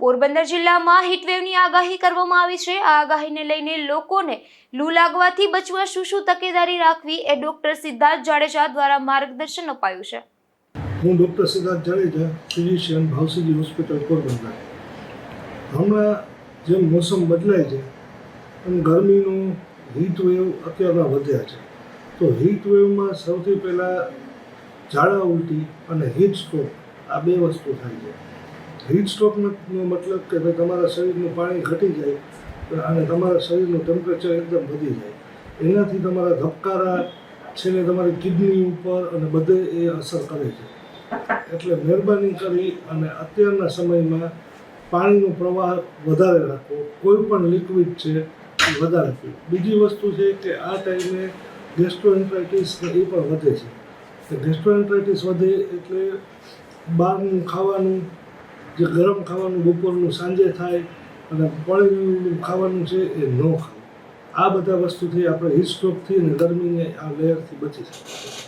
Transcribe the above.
પોરબંદર જિલ્લામાં હીટવેવની આગાહી કરવામાં આવી છે. આ આગાહીને લઈને લોકોને લૂ લાગવાથી બચવા શું શું તકેદારી રાખવી એ ડોક્ટર સિદ્ધાર્થ જાડેજા દ્વારા માર્ગદર્શન અપાયું છે. હું ડૉક્ટર સિદ્ધાર્થ જાડેજા, ફિઝિશિયન ભાવસીજી હોસ્પિટલ પોરબંદર. હમણાં જેમ મોસમ બદલાય છે અને ગરમીનું હીટ વેવ અત્યારના વધ્યા છે. તો હીટ વેવમાં સૌથી પહેલાં ઝાડા ઉલટી અને હીટ સ્ટ્રોક આ બે વસ્તુ થાય છે. હીટ સ્ટ્રોકનો મતલબ કે ભાઈ તમારા શરીરનું પાણી ઘટી જાય અને તમારા શરીરનું ટેમ્પરેચર એકદમ વધી જાય. એનાથી તમારા ધબકારા છે ને તમારી કિડની ઉપર અને બધે એ અસર કરે છે. એટલે મહેરબાની કરી અને અત્યારના સમયમાં પાણીનો પ્રવાહ વધારે રાખવો કોઈ પણ લિક્વિડ છે એ વધારે પીવું બીજી વસ્તુ છે કે આ ટાઈમે ગેસ્ટ્રોએન્ટ્રાઇટિસ એ પણ વધે છે. ગેસ્ટ્રોએન્ટ્રાઇટિસ વધે એટલે બહારનું ખાવાનું જે ગરમ ખાવાનું બપોરનું, સાંજે થાય અને પડેલું ખાવાનું છે એ ન ખાવું. આ બધા વસ્તુથી આપણે હિટ સ્ટ્રોકથી અને ગરમીને આ લેયરથી બચી શકીએ.